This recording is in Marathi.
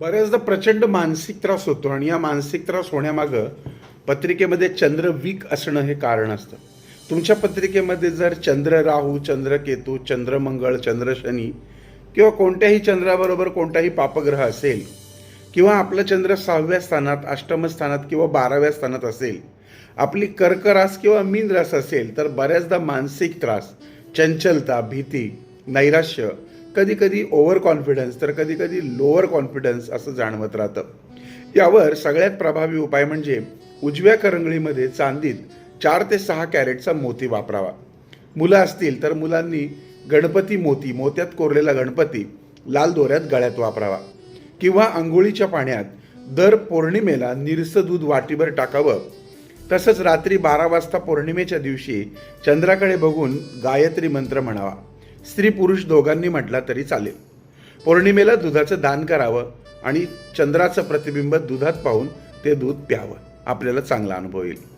बऱ्याचदा प्रचंड मानसिक त्रास होतो आणि या मानसिक त्रास होण्यामागं पत्रिकेमध्ये चंद्र वीक असणं हे कारण असतं. तुमच्या पत्रिकेमध्ये जर चंद्र राहू चंद्र केतू चंद्रमंगळ चंद्र शनी किंवा कोणत्याही चंद्राबरोबर कोणताही पापग्रह असेल किंवा आपलं चंद्र सहाव्या स्थानात अष्टम स्थानात किंवा बाराव्या स्थानात असेल आपली कर्करास किंवा मीन रास असेल तर बऱ्याचदा मानसिक त्रास चंचलता भीती नैराश्य कधी कधी ओव्हर कॉन्फिडन्स तर कधी कधी लोअर कॉन्फिडन्स असं जाणवत राहतं. यावर सगळ्यात प्रभावी उपाय म्हणजे उजव्या करंगळीमध्ये चांदीत चार ते सहा कॅरेटचा मोती वापरावा. मुलं असतील तर मुलांनी गणपती मोती मोत्यात कोरलेला गणपती लाल दोऱ्यात गळ्यात वापरावा. किंवा आंघोळीच्या पाण्यात दर पौर्णिमेला निरसं दूध वाटीभर टाकावं. तसंच रात्री बारा वाजता पौर्णिमेच्या दिवशी चंद्राकडे बघून गायत्री मंत्र म्हणावा. स्त्री पुरुष दोघांनी म्हटला तरी चालेल. पौर्णिमेला दुधाचं दान करावं आणि चंद्राचं प्रतिबिंब दुधात पाहून ते दूध प्यावं. आपल्याला चांगला अनुभव येईल.